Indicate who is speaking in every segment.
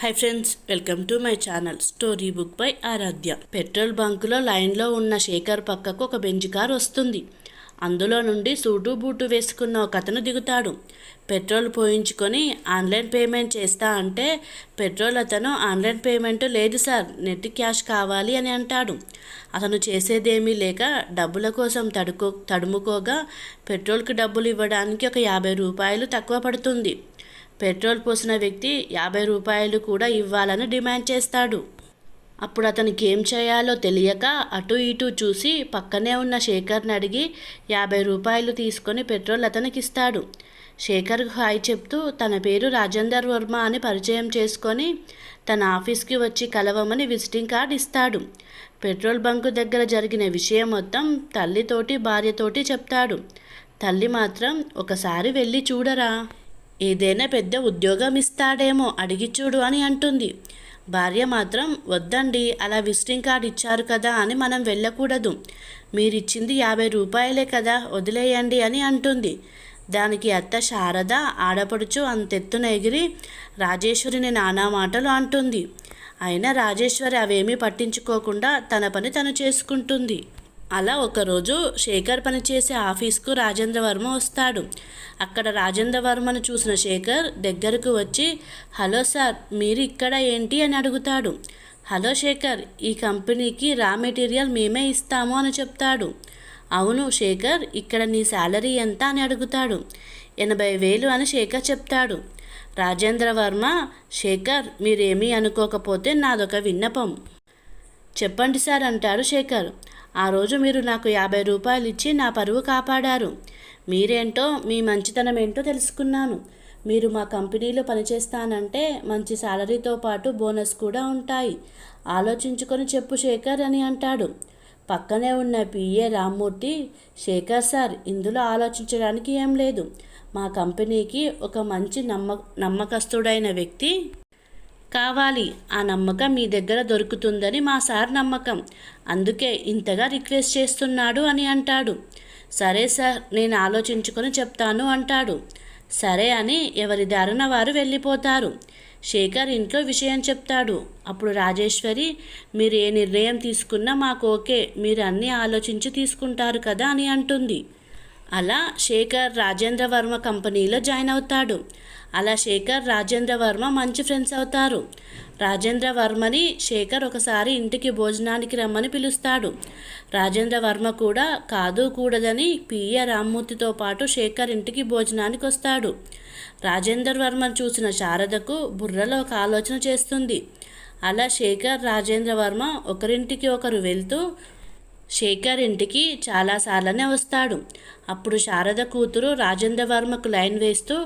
Speaker 1: Hi friends welcome to my channel story book by Aaradhya petrol బంకులో లైన్లో ఉన్న శేఖర్ పక్కకు ఒక బెంజ్ కార్ వస్తుంది. అందులో నుండి సూటు బూటు వేసుకున్న ఒక అతను దిగుతాడు. పెట్రోల్ పోయించుకొని ఆన్లైన్ పేమెంట్ చేస్తా అంటే పెట్రోల్ అతను ఆన్లైన్ పేమెంట్ లేదు సార్ నెట్ క్యాష్ కావాలి అని అంటాడు. అతను చేసేదేమీ లేక డబ్బుల కోసం తడుకో తడుముకోగా పెట్రోల్కి డబ్బులు ఇవ్వడానికి ఒక యాభై రూపాయలు తక్కువ పడుతుంది. పెట్రోల్ పోసిన వ్యక్తి యాభై రూపాయలు కూడా ఇవ్వాలని డిమాండ్ చేస్తాడు. అప్పుడు అతనికి ఏం చేయాలో తెలియక అటు ఇటు చూసి పక్కనే ఉన్న శేఖర్ని అడిగి యాభై రూపాయలు తీసుకొని పెట్రోల్ అతనికి ఇస్తాడు. శేఖర్కు హాయ్ చెప్తూ తన పేరు రాజేందర్ వర్మ అని పరిచయం చేసుకొని తన ఆఫీస్కి వచ్చి కలవమని విజిటింగ్ కార్డ్ ఇస్తాడు. పెట్రోల్ బంకు దగ్గర జరిగిన విషయం మొత్తం తల్లితోటి భార్యతోటి చెప్తాడు. తల్లి మాత్రం ఒకసారి వెళ్ళి చూడరా. ఏదైనా పెద్ద ఉద్యోగం ఇస్తాడేమో అడిగి చూడు అని అంటుంది. భార్య మాత్రం వద్దండి అలా విజిటింగ్ కార్డ్ ఇచ్చారు కదా అని మనం వెళ్ళకూడదు. మీరిచ్చింది యాభై రూపాయలే కదా వదిలేయండి అని అంటుంది. దానికి అత్త శారద ఆడపడుచు అంతెత్తున ఎగిరి రాజేశ్వరిని నానా మాటలు అంటుంది. అయినా రాజేశ్వరి అవేమీ పట్టించుకోకుండా తన పని తను చేసుకుంటుంది. అలా ఒకరోజు శేఖర్ పనిచేసే ఆఫీస్కు రాజేంద్ర వర్మ వస్తాడు. అక్కడ రాజేంద్ర వర్మను చూసిన శేఖర్ దగ్గరకు వచ్చి హలో సార్ మీరు ఇక్కడ ఏంటి? అని అడుగుతాడు. హలో శేఖర్ ఈ కంపెనీకి రా మెటీరియల్ మేమే ఇస్తాము అని చెప్తాడు. అవును శేఖర్ ఇక్కడ నీ శాలరీ ఎంత? అని అడుగుతాడు. ఎనభై వేలు అని శేఖర్ చెప్తాడు. రాజేంద్ర వర్మ శేఖర్ మీరేమీ అనుకోకపోతే నాదొక విన్నపం. చెప్పండి సార్ అంటాడు శేఖర్. ఆ రోజు మీరు నాకు యాభై రూపాయలు ఇచ్చి నా పరువు కాపాడారు. మీరేంటో మీ మంచితనం ఏంటో తెలుసుకున్నాను. మీరు మా కంపెనీలో పనిచేస్తానంటే మంచి శాలరీతో పాటు బోనస్ కూడా ఉంటాయి. ఆలోచించుకొని చెప్పు శేఖర్ అని అంటాడు. పక్కనే ఉన్న పిఏ రామ్మూర్తి శేఖర్ సార్ ఇందులో ఆలోచించడానికి ఏం లేదు. మా కంపెనీకి ఒక మంచి నమ్మ నమ్మకస్తుడైన వ్యక్తి కావాలి. ఆ నమ్మకం మీ దగ్గర దొరుకుతుందని మా సార్ నమ్మకం. అందుకే ఇంతగా రిక్వెస్ట్ చేస్తున్నాడు అని అంటాడు. సరే సార్ నేను ఆలోచించుకొని చెప్తాను అంటాడు. సరే అని ఎవరి దారిన వారు వెళ్ళిపోతారు. శేఖర్ ఇంట్లో విషయం చెప్తాడు. అప్పుడు రాజేశ్వరి మీరు ఏ నిర్ణయం తీసుకున్నా మాకు ఓకే మీరు అన్నీ ఆలోచించి తీసుకుంటారు కదా అని అంటుంది. అలా శేఖర్ రాజేంద్ర వర్మ కంపెనీలో జాయిన్ అవుతాడు. అలా శేఖర్ రాజేంద్ర వర్మ మంచి ఫ్రెండ్స్ అవుతారు. రాజేంద్ర వర్మని శేఖర్ ఒకసారి ఇంటికి భోజనానికి రమ్మని పిలుస్తాడు. రాజేంద్ర వర్మ కూడా కాదు కూడదని పిఏ రామ్మూర్తితో పాటు శేఖర్ ఇంటికి భోజనానికి వస్తాడు. రాజేందర్ వర్మను చూసిన శారదకు బుర్రలో ఒక ఆలోచన చేస్తుంది. అలా శేఖర్ రాజేంద్ర వర్మ ఒకరింటికి ఒకరు వెళ్తూ శేఖర్ ఇంటికి చాలాసార్లనే వస్తాడు. అప్పుడు శారద కూతురు రాజేంద్ర వర్మకు లైన్ వేస్తూ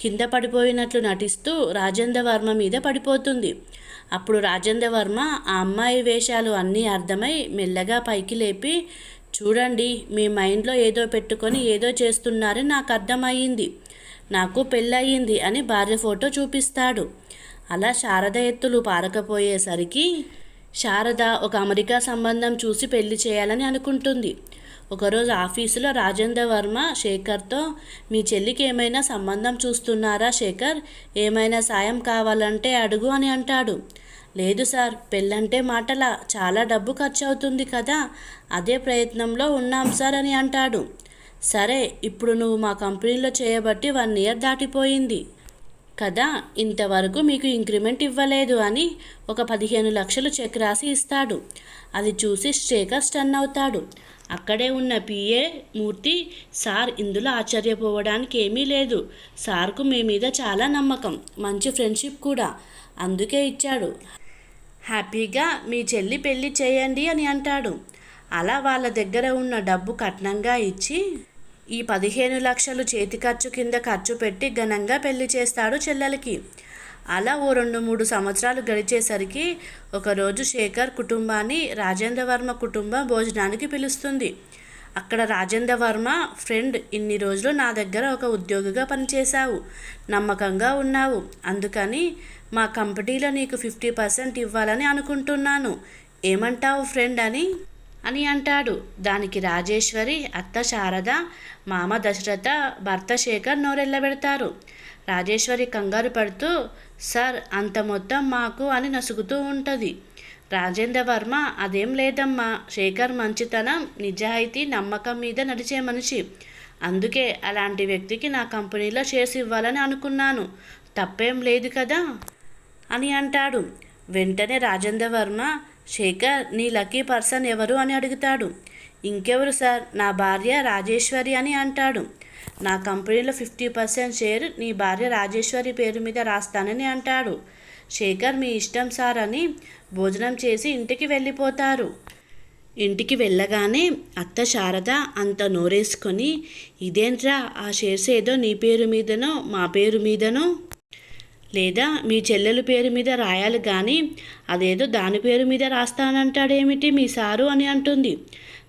Speaker 1: కింద పడిపోయినట్లు నటిస్తూ రాజేంద్ర వర్మ మీద పడిపోతుంది. అప్పుడు రాజేంద్ర వర్మ ఆ అమ్మాయి వేషాలు అన్నీ అర్థమై మెల్లగా పైకి లేపి చూడండి మీ మైండ్లో ఏదో పెట్టుకొని ఏదో చేస్తున్నారని నాకు అర్థమయ్యింది. నాకు పెళ్ళయింది అని భార్య ఫోటో చూపిస్తాడు. అలా శారద ఎత్తులు పారకపోయేసరికి శారద ఒక అమెరికా సంబంధం చూసి పెళ్ళి చేయాలని అనుకుంటుంది. ఒకరోజు ఆఫీసులో రాజేంద్ర వర్మ శేఖర్తో మీ చెల్లికి ఏమైనా సంబంధం చూస్తున్నారా శేఖర్? ఏమైనా సాయం కావాలంటే అడుగు అని అంటాడు. లేదు సార్ పెళ్ళంటే మాటల చాలా డబ్బు ఖర్చు అవుతుంది కదా అదే ప్రయత్నంలో ఉన్నాం సార్ అని అంటాడు. సరే ఇప్పుడు నువ్వు మా కంపెనీలో చేయబట్టి వన్ ఇయర్ దాటిపోయింది. కదా ఇంతవరకు మీకు ఇంక్రిమెంట్ ఇవ్వలేదు అని ఒక పదిహేను లక్షలు చెక్ రాసి ఇస్తాడు. అది చూసి శేఖర్ స్టన్ అవుతాడు. అక్కడే ఉన్న పిఏ మూర్తి సార్ ఇందులో ఆశ్చర్యపోవడానికి ఏమీ లేదు. సార్కు మీ మీద చాలా నమ్మకం. మంచి ఫ్రెండ్షిప్ కూడా. అందుకే ఇచ్చాడు. హ్యాపీగా మీ చెల్లి పెళ్ళి చేయండి అని అంటాడు. అలా వాళ్ళ దగ్గర ఉన్న డబ్బు కట్నంగా ఇచ్చి ఈ పదిహేను లక్షలు చేతి ఖర్చు కింద ఖర్చు పెట్టి ఘనంగా పెళ్ళి చేస్తాడు చెల్లెలకి. అలా ఓ రెండు మూడు సంవత్సరాలు గడిచేసరికి ఒకరోజు శేఖర్ కుటుంబాన్ని రాజేంద్ర వర్మ కుటుంబం భోజనానికి పిలుస్తుంది. అక్కడ రాజేంద్ర వర్మ ఫ్రెండ్ ఇన్ని రోజులు నా దగ్గర ఒక ఉద్యోగిగా పనిచేశావు. నమ్మకంగా ఉన్నావు. అందుకని మా కంపెనీలో నీకు ఫిఫ్టీ పర్సెంట్ ఇవ్వాలని అనుకుంటున్నాను. ఏమంటావు ఫ్రెండ్ అని అని అంటాడు. దానికి రాజేశ్వరి అత్త శారద మామ దశరథ భర్త శేఖర్ నోరెళ్ళబెడతారు. రాజేశ్వరి కంగారు పడుతూ సార్ అంత మొత్తం మాకు అని నసుగుతూ ఉంటుంది. రాజేంద్ర వర్మ అదేం లేదమ్మా శేఖర్ మంచితనం నిజాయితీ నమ్మకం మీద నడిచే మనిషి. అందుకే అలాంటి వ్యక్తికి నా కంపెనీలో చేసి ఇవ్వాలని అనుకున్నాను. తప్పేం లేదు కదా అని అంటాడు. వెంటనే రాజేంద్ర వర్మ శేఖర్ నీ లక్కీ పర్సన్ ఎవరు? అని అడుగుతాడు. ఇంకెవరు సార్? నా భార్య రాజేశ్వరి అని అంటాడు. నా కంపెనీలో ఫిఫ్టీ పర్సెంట్ షేర్ నీ భార్య రాజేశ్వరి పేరు మీద రాస్తానని అంటాడు. శేఖర్ మీ ఇష్టం సార్ అని భోజనం చేసి ఇంటికి వెళ్ళిపోతారు. ఇంటికి వెళ్ళగానే అత్త శారద అంత నోరేసుకొని ఇదేంట్రా? ఆ షేర్స్ ఏదో నీ పేరు మీదనో మా పేరు మీదనో? లేదా మీ చెల్లెలు పేరు మీద రాయాలి కానీ అదేదో దాని పేరు మీద రాస్తానంటాడేమిటి మీ సారు అని అంటుంది.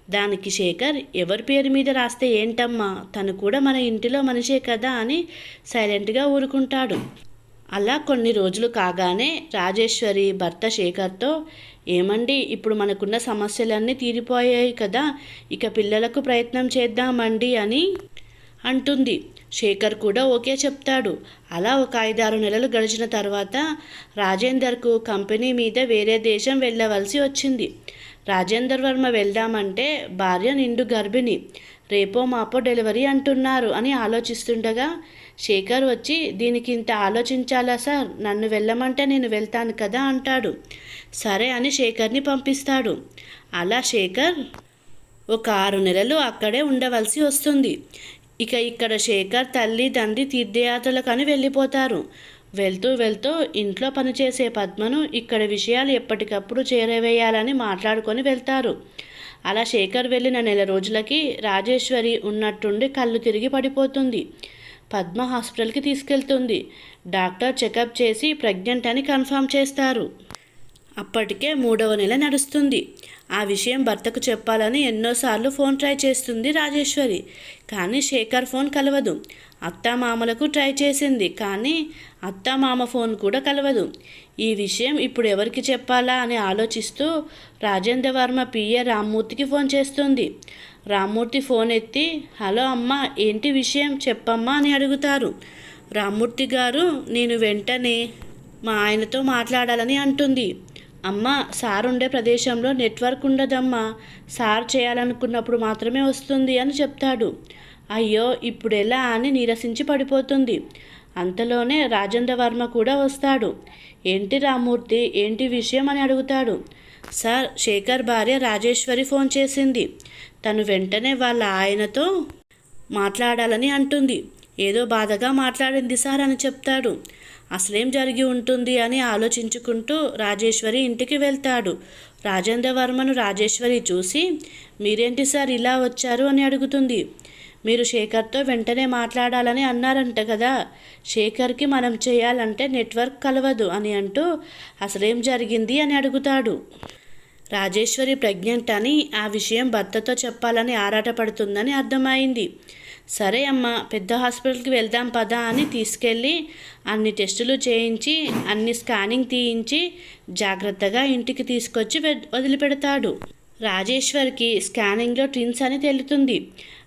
Speaker 1: దానికి శేఖర్ ఎవరి పేరు మీద రాస్తే ఏంటమ్మా? తను కూడా మన ఇంటిలో మనిషే కదా అని సైలెంట్గా ఊరుకుంటాడు. అలా కొన్ని రోజులు కాగానే రాజేశ్వరి భర్త శేఖర్తో ఏమండి ఇప్పుడు మనకున్న సమస్యలన్నీ తీరిపోయాయి కదా ఇక పిల్లలకు ప్రయత్నం చేద్దామండి అని అంటుంది. శేఖర్ కూడా ఓకే చెప్తాడు. అలా ఒక ఐదారు నెలలు గడిచిన తర్వాత రాజేందర్కు కంపెనీ మీద వేరే దేశం వెళ్ళవలసి వచ్చింది. రాజేందర్ వర్మ వెళ్దామంటే భార్య నిండు గర్భిణి. రేపో మాపో డెలివరీ అంటున్నారు అని ఆలోచిస్తుండగా శేఖర్ వచ్చి దీనికి ఇంత ఆలోచించాలా సార్? నన్ను వెళ్ళమంటే నేను వెళ్తాను కదా అంటాడు. సరే అని శేఖర్ని పంపిస్తాడు. అలా శేఖర్ ఒక ఆరు నెలలు అక్కడే ఉండవలసి వస్తుంది. ఇక ఇక్కడ శేఖర్ తల్లి తండ్రి తీర్థయాత్రలకు అని వెళ్ళిపోతారు. వెళ్తూ వెళ్తూ ఇంట్లో పనిచేసే పద్మను ఇక్కడ విషయాలు ఎప్పటికప్పుడు చేరవేయాలని మాట్లాడుకొని వెళ్తారు. అలా శేఖర్ వెళ్ళిన నెల రోజులకి రాజేశ్వరి ఉన్నట్టుండి కళ్ళు తిరిగి పడిపోతుంది. పద్మ హాస్పిటల్కి తీసుకెళ్తుంది. డాక్టర్ చెకప్ చేసి ప్రెగ్నెంట్ అని కన్ఫర్మ్ చేస్తారు. అప్పటికే మూడవ నెల నడుస్తుంది. ఆ విషయం భర్తకు చెప్పాలని ఎన్నోసార్లు ఫోన్ ట్రై చేస్తుంది రాజేశ్వరి. కానీ శేఖర్ ఫోన్ కలవదు. అత్తామామలకు ట్రై చేసింది. కానీ అత్తామామ ఫోన్ కూడా కలవదు. ఈ విషయం ఇప్పుడు ఎవరికి చెప్పాలా అని ఆలోచిస్తూ రాజేంద్ర వర్మ పిఏ రామ్మూర్తికి ఫోన్ చేస్తుంది. రామ్మూర్తి ఫోన్ ఎత్తి హలో అమ్మ ఏంటి విషయం? చెప్పమ్మా అని అడుగుతారు. రామ్మూర్తి గారు నేను వెంటనే మా ఆయనతో మాట్లాడాలని అంటుంది. అమ్మ సార్ ఉండే ప్రదేశంలో నెట్వర్క్ ఉండదమ్మా. సార్ చేయాలనుకున్నప్పుడు మాత్రమే వస్తుంది అని చెప్తాడు. అయ్యో ఇప్పుడు ఎలా అని నీరసించి పడిపోతుంది. అంతలోనే రాజేంద్ర వర్మ కూడా వస్తాడు. ఏంటి రామూర్తి ఏంటి విషయం అని అడుగుతాడు. సార్ శేఖర్ భార్య రాజేశ్వరి ఫోన్ చేసింది. తను వెంటనే వాళ్ళ ఆయనతో మాట్లాడాలని అంటుంది. ఏదో బాధగా మాట్లాడింది సార్ అని చెప్తాడు. అసలేం జరిగి ఉంటుంది అని ఆలోచించుకుంటూ రాజేశ్వరి ఇంటికి వెళ్తాడు. రాజేంద్ర వర్మను రాజేశ్వరి చూసి మీరేంటి సార్ ఇలా వచ్చారు? అని అడుగుతుంది. మీరు శేఖర్తో వెంటనే మాట్లాడాలని అన్నారంట కదా. శేఖర్కి మనం చేయాలంటే నెట్వర్క్ కలవదు అని అంటూ అసలేం జరిగింది? అని అడుగుతాడు. రాజేశ్వరి ప్రెగ్నెంట్ అని ఆ విషయం భర్తతో చెప్పాలని ఆరాటపడుతుందని అర్థమైంది. సరే అమ్మ పెద్ద హాస్పిటల్కి వెళ్దాం పదా అని తీసుకెళ్ళి అన్ని టెస్టులు చేయించి అన్ని స్కానింగ్ తీయించి జాగ్రత్తగా ఇంటికి తీసుకొచ్చి వదిలిపెడతాడు. రాజేశ్వరికి స్కానింగ్లో ట్విన్స్ అని తెలుతుంది.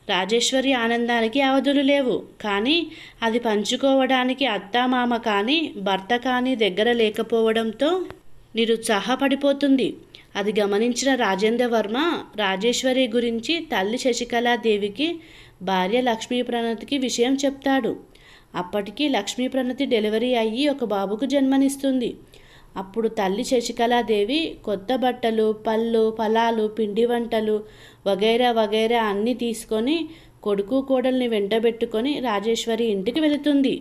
Speaker 1: రాజేశ్వరి ఆనందానికి అవధులు లేవు. కానీ అది పంచుకోవడానికి అత్తామామ కానీ భర్త కానీ దగ్గర లేకపోవడంతో నిరుత్సాహపడిపోతుంది. అది గమనించిన రాజేంద్ర వర్మ రాజేశ్వరి గురించి తల్లి శశికళాదేవికి భార్య లక్ష్మీ ప్రణతికి విషయం చెప్తాడు. అప్పటికి లక్ష్మీ ప్రణతి డెలివరీ అయ్యి ఒక బాబుకు జన్మనిస్తుంది. అప్పుడు తల్లి శశికళాదేవి కొత్త బట్టలు పళ్ళు ఫలాలు పిండి వంటలు వగైరా వగైరా అన్నీ తీసుకొని కొడుకు కోడల్ని వెంటబెట్టుకొని రాజేశ్వరి ఇంటికి వెళుతుంది.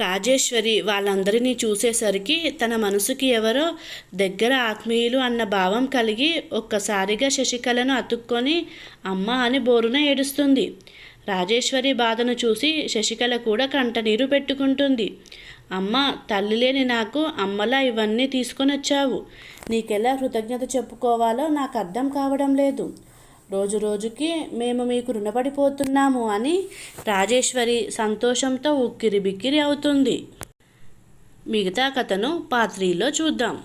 Speaker 1: రాజేశ్వరి వాళ్ళందరినీ చూసేసరికి తన మనసుకి ఎవరో దగ్గర ఆత్మీయులు అన్న భావం కలిగి ఒక్కసారిగా శశికళను అతుక్కొని అమ్మ అని బోరున ఏడుస్తుంది. రాజేశ్వరి బాధను చూసి శశికళ కూడా కంటనీరు పెట్టుకుంటుంది. అమ్మ తల్లి లేని నాకు అమ్మలా ఇవన్నీ తీసుకొని వచ్చావు నీకెలా కృతజ్ఞత చెప్పుకోవాలో నాకు అర్థం కావడం లేదు. రోజు రోజుకి మేము మీకు రుణపడిపోతున్నాము అని రాజేశ్వరి సంతోషంతో ఉక్కిరి బిక్కిరి అవుతుంది. మిగతా కథను పాత్రీలో చూద్దాం.